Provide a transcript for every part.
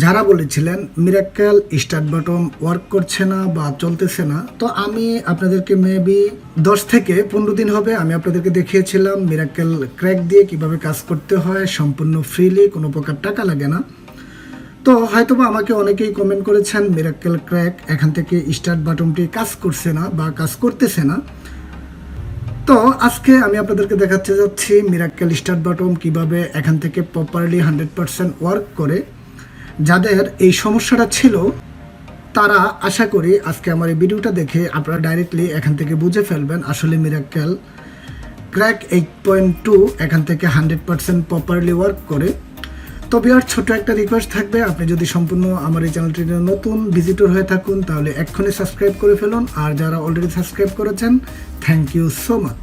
যারা বলেছিলেন Mirakkel start button work করছে না বা চলতেছে না, তো আমি আপনাদেরকে মেবি দশ থেকে পনেরো দিন হবে আমি আপনাদেরকে দেখিয়েছিলাম মিরাক্কেল ক্র্যাক দিয়ে কীভাবে কাজ করতে হয়, সম্পূর্ণ ফ্রিলি কোনো প্রকার টাকা লাগে না। তো হয়তোবা আমাকে অনেকেই কমেন্ট করেছেন মিরাক্কেল ক্র্যাক এখান থেকে স্টার্ট বাটনটি কাজ করছে না বা কাজ করতেছে না। তো আজকে আমি আপনাদেরকে দেখাতে যাচ্ছি মিরাক্কেল স্টার্ট বাটন কীভাবে এখান থেকে প্রপারলি হান্ড্রেড পারসেন্ট ওয়ার্ক করে। যাদের এই সমস্যাটা ছিল, তারা আশা করি আজকে আমার এই ভিডিওটা দেখে আপনারা ডাইরেক্টলি এখান থেকে বুঝে ফেলবেন আসলে miracle crack eight point two এখান থেকে হান্ড্রেড পারসেন্ট প্রপারলি ওয়ার্ক করে। তবে আর ছোট একটা রিকোয়েস্ট থাকবে, আপনি যদি সম্পূর্ণ আমার এই চ্যানেলটিতে নতুন ভিজিটর হয়ে থাকুন, তাহলে এক্ষুনি সাবস্ক্রাইব করে ফেলুন। আর যারা অলরেডি সাবস্ক্রাইব করেছেন থ্যাংক ইউ সো মাচ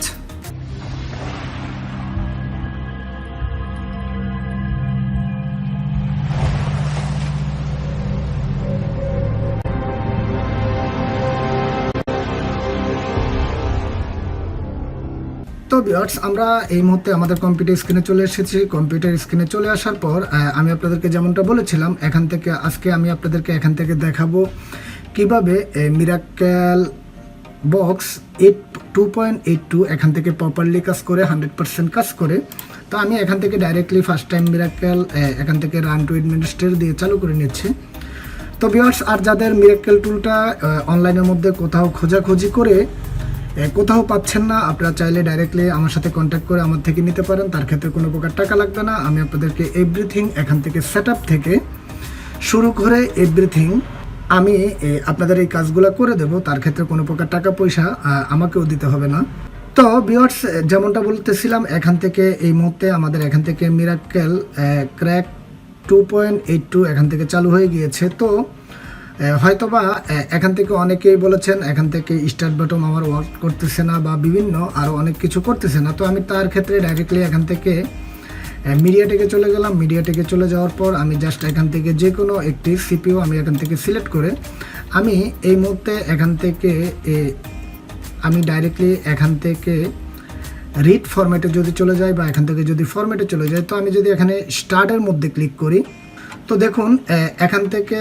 তো বিয়ার্স আমরা এই মুহূর্তে আমাদের কম্পিউটার স্ক্রিনে চলে এসেছি। কম্পিউটার স্ক্রিনে চলে আসার পর আমি আপনাদেরকে যেমনটা বলেছিলাম, এখান থেকে আজকে আমি আপনাদেরকে এখান থেকে দেখাবো কীভাবে miracle box eight two point eight two এখান থেকে প্রপারলি কাজ করে হান্ড্রেড পার্সেন্ট কাজ করে। তো আমি এখান থেকে ডাইরেক্টলি ফার্স্ট টাইম মিরাক্কেল এখান থেকে রান টু অ্যাডমিনিস্ট্রেট দিয়ে চালু করে নিচ্ছি। তো ভিউয়ার্স আর যাদের মিরাক্কেল টুলটা অনলাইনের মধ্যে কোথাও খোঁজাখুঁজি করে কোথাও পাচ্ছেন না, আপনারা চাইলে ডাইরেক্টলি আমার সাথে কন্ট্যাক্ট করে আমার থেকে নিতে পারেন, তার ক্ষেত্রে কোনো প্রকার টাকা লাগবে না। আমি আপনাদেরকে এভরিথিং এখান থেকে সেট থেকে শুরু করে এভরিথিং আমি আপনাদের এই কাজগুলো করে দেব, তার ক্ষেত্রে কোনো প্রকার টাকা পয়সা আমাকেও দিতে হবে না। তো বিয়ার্স যেমনটা বলতেছিলাম, এখান থেকে এই মুহূর্তে আমাদের এখান থেকে miracle crack two point eight two এখান থেকে চালু হয়ে গিয়েছে। তো হয়তোবা এখান থেকে অনেকেই বলেছেন, এখান থেকে স্টার্ট বাটন আমার ওয়ার্ক করতেছে না বা বিভিন্ন আরও অনেক কিছু করতেছে না। তো আমি তার ক্ষেত্রে ডাইরেক্টলি এখান থেকে মিডিয়াটেকে চলে গেলাম। মিডিয়াটেকে চলে যাওয়ার পর আমি জাস্ট এখান থেকে যে কোনো একটি সিপিও আমি এখান থেকে সিলেক্ট করে আমি এই মুহূর্তে এখান থেকে আমি ডাইরেক্টলি এখান থেকে রিড ফরম্যাটে যদি চলে যাই বা এখান থেকে যদি ফরম্যাটে চলে যায় তো আমি যদি এখানে স্টার্টের মধ্যে ক্লিক করি তো দেখুন এখান থেকে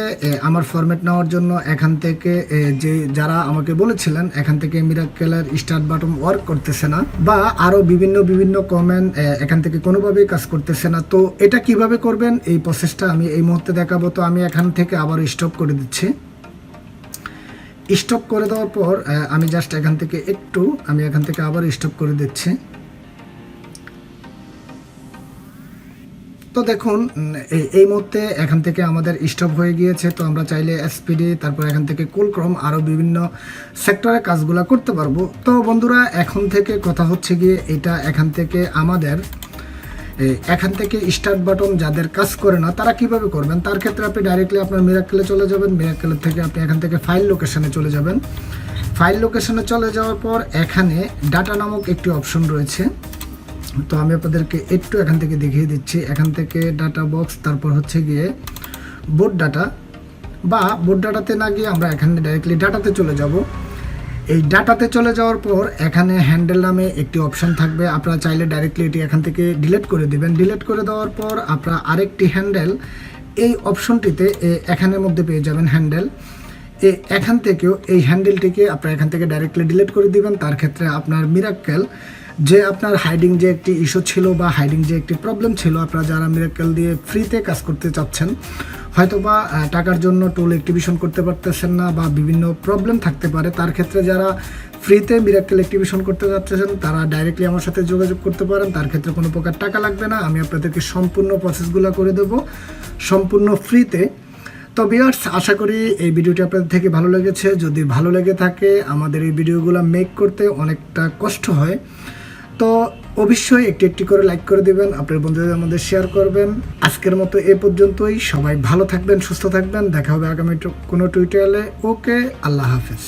আমার ফরম্যাট নেওয়ার জন্য এখান থেকে যে যারা আমাকে বলেছিলেন, এখান থেকে মিরাক্কেলের স্টার্ট বাটন ওয়ার্ক করতেছে না, বা আরও বিভিন্ন বিভিন্ন কমেন্ট এখান থেকে কোনোভাবেই কাজ করতেছে না। তো এটা কীভাবে করবেন? এই প্রসেসটা আমি এই মুহূর্তে দেখাবো। তো আমি এখান থেকে আবার স্টপ করে দিচ্ছি। স্টপ করে দেওয়ার পর আমি জাস্ট এখান থেকে একটু, আমি এখান থেকে আবার স্টপ করে দিচ্ছি। তো দেখুন এই- মুহূর্তে এখান থেকে আমাদের স্টপ হয়ে গিয়েছে। তো আমরা চাইলে এসপিডি তারপর এখান থেকে কুলক্রম আরও বিভিন্ন সেক্টরে কাজগুলো করতে পারব। তো বন্ধুরা, এখন থেকে কথা হচ্ছে গিয়ে এটা এখান থেকে আমাদের এখান থেকে স্টার্ট বাটন যাদের কাজ করে না, তারা কীভাবে করবেন? তার ক্ষেত্রে আপনি ডাইরেক্টলি আপনার মিরাক্কেলে চলে যাবেন। মিরাক্কেলের থেকে আপনি এখান থেকে ফাইল লোকেশানে চলে যাবেন। ফাইল লোকেশানে চলে যাওয়ার পর এখানে ডাটা নামক একটি অপশন রয়েছে। তো আমি আপনাদেরকে একটু এখান থেকে দেখিয়ে দিচ্ছি। এখান থেকে ডাটা বক্স তারপর হচ্ছে গিয়ে বোর্ড ডাটা বা বোর্ড ডাটাতে না গিয়ে আমরা এখানে ডাইরেক্টলি ডাটাতে চলে যাব। এই ডাটাতে চলে যাওয়ার পর এখানে হ্যান্ডেল নামে একটি অপশন থাকবে। আপনারা চাইলে ডাইরেক্টলি এটি এখান থেকে ডিলেট করে দিবেন। ডিলেট করে দেওয়ার পর আপনারা আরেকটি হ্যান্ডেল এই অপশনটিতে এখানের মধ্যে পেয়ে যাবেন হ্যান্ডেল এখান থেকেও এই হ্যান্ডেলটিকে আপনারা এখান থেকে ডাইরেক্টলি ডিলিট করে দিবেন। তার ক্ষেত্রে আপনার মিরাক্কেল যে আপনার হাইডিং যে একটি ইস্যু ছিল বা হাইডিং যে একটি প্রবলেম ছিল, আপনারা যারা মিরাক্কেল দিয়ে ফ্রিতে কাজ করতে চাচ্ছেন, হয়তোবা টাকার জন্য টোল অ্যাক্টিভেশন করতে পারতেছেন না বা বিভিন্ন প্রবলেম থাকতে পারে, তার ক্ষেত্রে যারা ফ্রিতে মিরাক্কেল অ্যাক্টিভেশন করতে যাচ্ছেন তারা ডাইরেক্টলি আমার সাথে যোগাযোগ করতে পারেন। তার ক্ষেত্রে কোনো প্রকার টাকা লাগবে না। আমি আপনাদেরকে সম্পূর্ণ প্রসেসগুলো করে দেবো। সম্পূর্ণ ফ্রিতে তো বিয়ার্স আশা করি এই ভিডিওটি আপনাদের থেকে ভালো লেগেছে। যদি ভালো লেগে থাকে, আমাদের এই ভিডিওগুলো মেক করতে অনেকটা কষ্ট হয়। তো অবশ্যই একটি একটি করে লাইক করে দেবেন, আপনার বন্ধুদের মধ্যে শেয়ার করবেন। আজকের মতো এ পর্যন্তই। সবাই ভালো থাকবেন, সুস্থ থাকবেন। দেখা হবে আগামী কোনো টুইটারে ওকে, আল্লাহ হাফেজ।